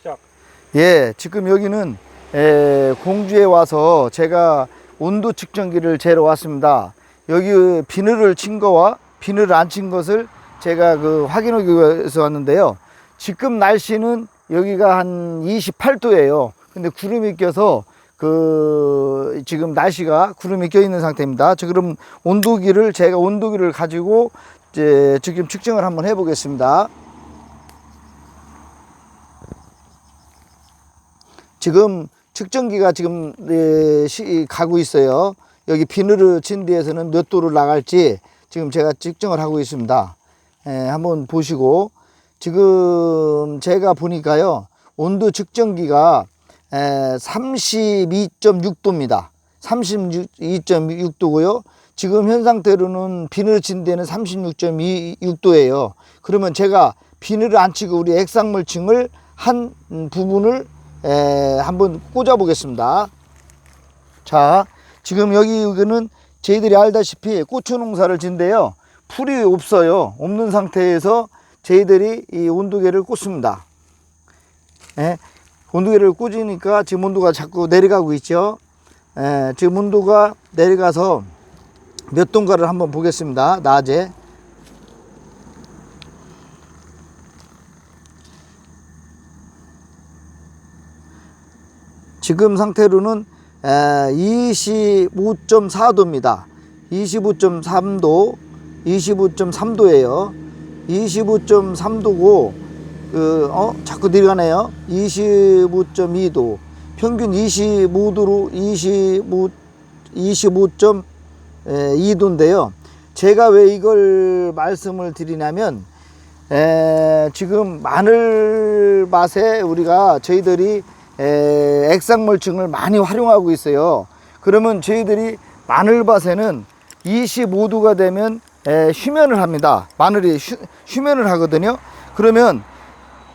시작. 예, 지금 여기는 에, 공주에 와서 제가 온도 측정기를 재러 왔습니다. 여기 비늘을 친 거와 비늘을 안 친 것을 제가 그 확인하기 위해서 왔는데요. 지금 날씨는 여기가 한 28도예요. 근데 구름이 껴서 그 지금 날씨가 구름이 껴 있는 상태입니다. 저 그럼 온도기를 제가 온도기를 가지고 이제 지금 측정을 한번 해보겠습니다. 지금 측정기가 지금 예, 시- 가고 있어요. 여기 비늘을 친 뒤에서는 몇 도로 나갈지 지금 제가 측정을 하고 있습니다. 예, 한번 보시고 지금 제가 보니까요 온도 측정기가 32.6도입니다. 32.6도고요. 지금 현 상태로는 비늘 친 데는 36.6도예요. 그러면 제가 비늘을 안 치고 우리 액상물층을 한 부분을 에, 한번 꽂아 보겠습니다. 자, 지금 여기 여기는 저희들이 알다시피 고추 농사를 진데요. 풀이 없어요. 없는 상태에서 저희들이 이 온도계를 꽂습니다. 예, 온도계를 꽂으니까 지금 온도가 자꾸 내려가고 있죠. 예, 지금 온도가 내려가서 몇 도인가를 한번 보겠습니다. 낮에. 지금 상태로는 25.4도입니다. 25.3도, 25.3도예요. 25.3도고, 그, 어, 자꾸 내려가네요. 25.2도. 평균 25도로 25, 25.2도인데요. 제가 왜 이걸 말씀을 드리냐면, 에, 지금 마늘 밭에 우리가 저희들이 에, 액상물층을 많이 활용하고 있어요. 그러면 저희들이 마늘밭에는 25도가 되면 에, 휴면을 합니다. 마늘이 휴, 휴면을 하거든요. 그러면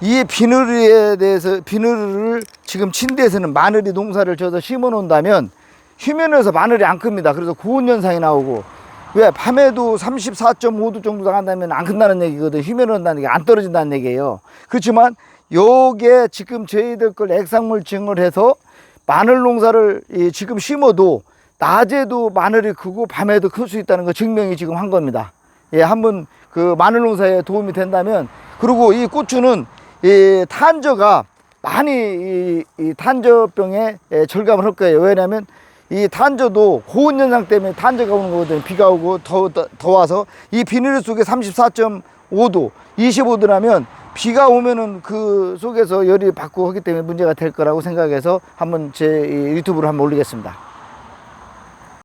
이 비늘에 대해서 비늘을 지금 친 데에서는 마늘이 농사를 져서 심어 놓는다면 휴면에서 마늘이 안 큽니다. 그래서 고온 현상이 나오고 왜 밤에도 34.5도 정도 나간다면 안 큰다는 얘기거든. 휴면을 한다는 게 안 떨어진다는 얘기예요. 그렇지만 요게 지금 저희들 걸 액상물증을 해서 마늘 농사를 이 지금 심어도 낮에도 마늘이 크고 밤에도 클 수 있다는 거 증명이 지금 한 겁니다. 예, 한번 그 마늘 농사에 도움이 된다면 그리고 이 고추는 이 탄저가 많이 이, 이 탄저병에 예, 절감을 할 거예요. 왜냐하면 이 탄저도 고온 현상 때문에 탄저가 오는 거거든요. 비가 오고 더, 더, 더워서 이 비닐 속에 34.5도, 25도라면 비가 오면은 그 속에서 열이 받고 하기 때문에 문제가 될 거라고 생각해서 한번 제이 유튜브로 한번 올리겠습니다.